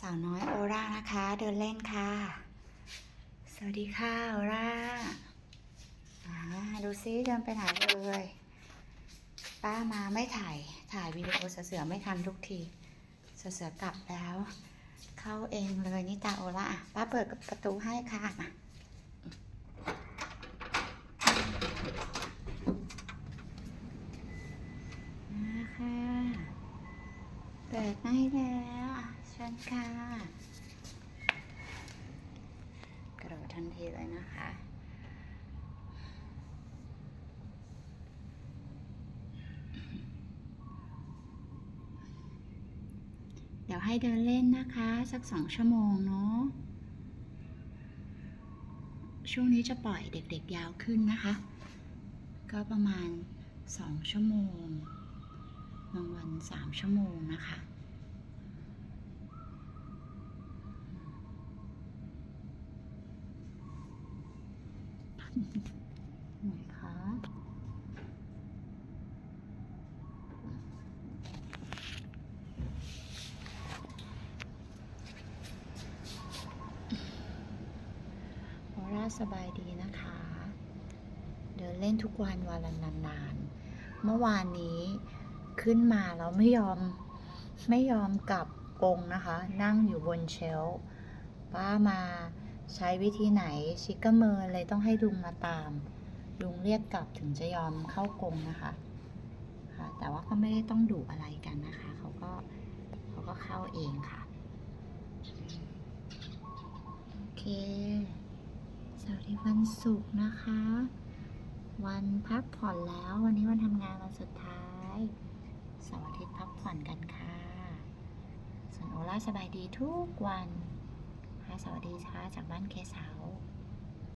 สาวน้อยโอรานะคะ เดินเล่นค่ะ สวัสดีค่ะโอราอ่าดูซิเดินไปไหนเลยป้ามาไม่ถ่ายถ่ายวิดีโอเสือไม่ทันทุกทีเสือกลับแล้ว เข้าเองเลยนี่ตาโอราอะป้าเปิดประตูให้ค่ะมามาค่ะเปิดให้แล้ว เชิญค่ะ กระโดดทันทีเลยนะคะเดี๋ยวให้เดินเล่นนะคะ สักสองชั่วโมงเนาะช่วงนี้จะปล่อยเด็กๆยาวขึ้นนะคะ ก็ประมาณสองชั่วโมง บางวันสามชั่วโมงนะคะ หนคะโอร่าสบายดีนะคะ เดินเล่นทุกวันวันละนานๆ เมื่อวานนี้ขึ้นมาแล้วไม่ยอมไม่ยอมกลับกงนะคะ นั่งอยู่บนเชลป้ามา ใช้วิธีไหนชิกกเมอร์เลยต้องให้ลุงมาตาม ลุงเรียกกลับถึงจะยอมเข้ากรงนะคะค่ะแต่ว่าก็ไม่ได้ต้องดุอะไรกันนะคะ เขาก็เขาก็เข้าเองค่ะ โอเคสวัสดีวันศุกร์นะคะ วันพักผ่อนแล้ววันนี้วันทำงานวันสุดท้ายเสาร์อาทิตย์พักผ่อนกันค่ะ ส่วนโอล่าสบายดีทุกวัน สวัสดีค่ะจากบ้านเคเสา